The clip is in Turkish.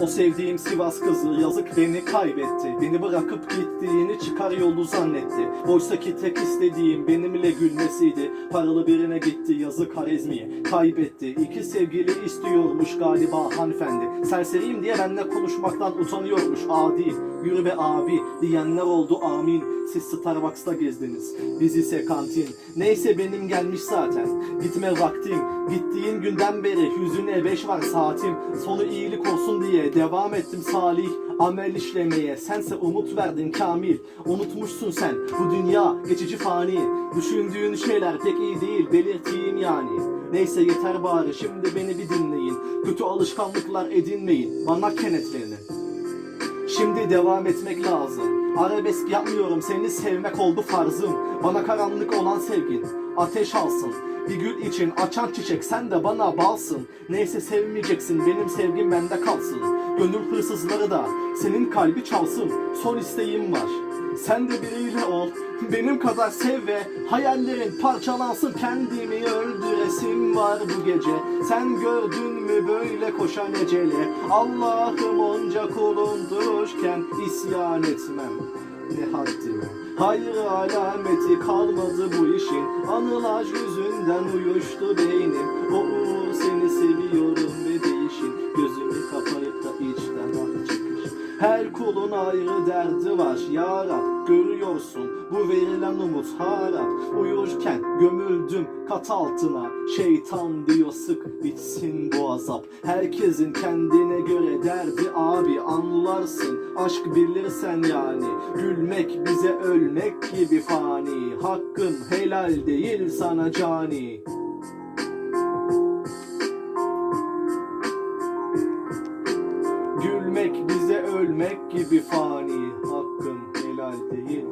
O sevdiğim Sivas kızı yazık beni kaybetti. Beni bırakıp gittiğini çıkar yolu zannetti. Oysa tek istediğim benimle gülmesiydi. Paralı birine gitti yazık Harizmi'yi kaybetti İki sevgili istiyormuş galiba hanımefendi. Serseriyim diye benimle konuşmaktan utanıyormuş adi. Yürü be abi diyenler oldu amin. Siz Starbucks'ta gezdiniz biz ise kantin. Neyse benim gelmiş zaten Gitme vaktim. Gittiğin günden beri yüzüne beş var saatim. Sonu iyilik olsun diye devam ettim salih. Amel işlemeye sense umut verdin kamil Unutmuşsun sen bu dünya geçici fani Düşündüğün şeyler pek iyi değil belirteyim yani Neyse yeter bari şimdi beni bir dinleyin Kötü alışkanlıklar edinmeyin bana kenetlenin Şimdi devam etmek lazım. Arabesk yapmıyorum seni sevmek oldu farzım. Bana karanlık olan sevgin ateş alsın. Bir gül için açan çiçek sen de bana balsın. Neyse sevmeyeceksin benim sevgim bende kalsın. Gönül hırsızları da senin kalbi çalsın. Son isteğim var. Sen de biriyle ol. Benim kadar sev ve hayallerin parçalansın. Kendimi öldüresim var bu gece. Sen gördün mü böyle koşan eceli? Allah'ım onca kulun dururken isyan etmem. Ne haddime. Hayır alameti kalmadı bu işin. Anılar yüzünden uyuştu beynim. O seni seviyorum ve değişin. Ayrı derdi var. Ya Rab Görüyorsun bu verilen umut. Harap Uyurken gömüldüm kat altına. Şeytan diyor sık bitsin bu azap. Herkesin kendine göre derdi abi anlarsın. Aşk bilirsen yani Gülmek bize ölmek gibi fani. Hakkım helal değil sana cani ölmek gibi fani Hakkım helal değil